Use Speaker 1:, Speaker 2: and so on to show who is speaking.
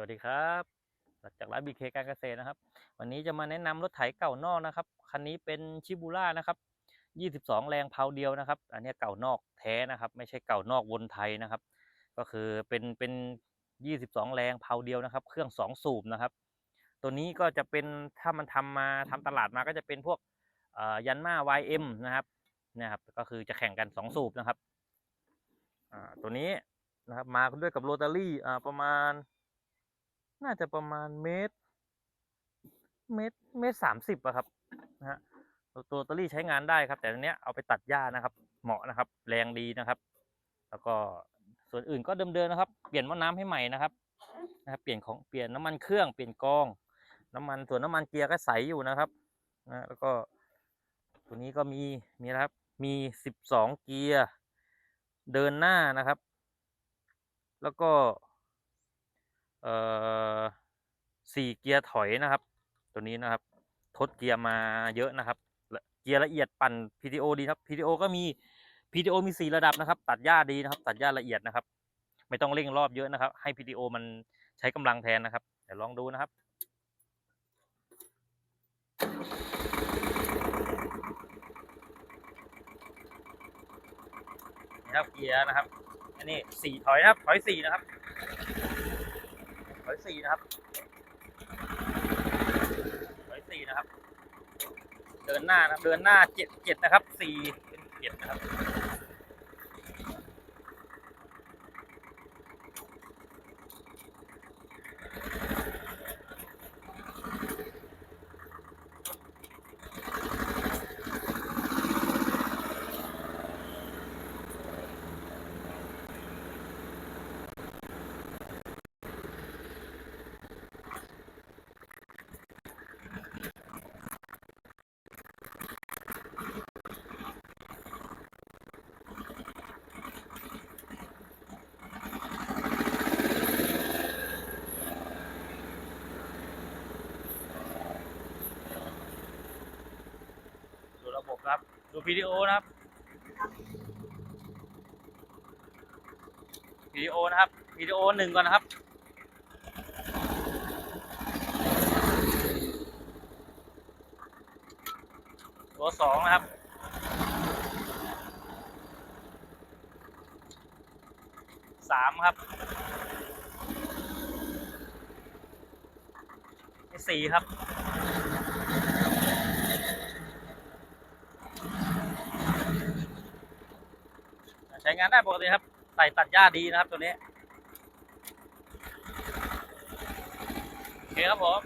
Speaker 1: วัสดีครับจากร้านบีเคการเกษตรนะครับ วันนี้จะมาแนะนำรถไถเก่านอกนะครับ คันนี้เป็นชิบูร่านะครับ 22 แรงเพาเดียวนะครับ อันนี้เก่านอกแท้นะครับ ไม่ใช่เก่านอกวนไทยนะครับ ก็คือเป็นเป็น 22 แรงเพาเดียวนะครับ เครื่อง 2 สูบนะครับ ตัวนี้ก็จะเป็นถ้ามันทำมาทำตลาดมาก็จะเป็นพวกยันมา YM นะครับนะครับก็คือจะแข่งกัน 2 สูบนะครับตัวนี้นะครับมาด้วยกับโรตารี่ประมาณ น่าจะประมาณเมตร เมตรเมตรสามสิบอะครับนะฮะตัวตารี่ใช้งานได้ครับ แต่อันเนี้ยเอาไปตัดหญ้านะครับ เหมาะนะครับ แรงดีนะครับ แล้วก็ส่วนอื่นก็เดิมๆนะครับ เปลี่ยนหม้อน้ำให้ใหม่นะครับนะครับเปลี่ยนของเปลี่ยนน้ำมันเครื่องเปลี่ยนกอง น้ำมันส่วนน้ำมันเกียร์ก็ใสอยู่นะครับนะแล้วก็ตัวนี้ก็มีมีนะครับ มีสิบสองเกียร์เดินหน้านะครับ แล้วก็ สี่เกียร์ถอยนะครับ ตัวนี้นะครับ ทดเกียร์มาเยอะนะครับ เกียร์ละเอียดปั่น PTO ดีครับ PTO ก็มี PTO มีสี่ระดับนะครับ ตัดหญ้าดีนะครับ ตัดหญ้าละเอียดนะครับ ไม่ต้องเร่งรอบเยอะนะครับ ให้ PTO มันใช้กำลังแทนนะครับ เดี๋ยวลองดูนะครับนี่ครับเกียร์นะครับ อันนี้สี่ถอยนะครับ ถอยสี่นะครับ ถอยสี่นะครับถอยสี่นะครับ เดินหน้านะครับ เดินหน้าเจ็ดเจ็ดนะครับสี่เป็นเจ็ดนะครับ ครับ ดูวิดีโอนะครับวิดีโอนะครับวิดีโอหนึ่งก่อนนะครับตัวสองนะครับสามครับสี่ครับ ใช้งานได้ปกติครับ ใส่ตัดหญ้าดีนะครับตัวนี้ โอเคครับผม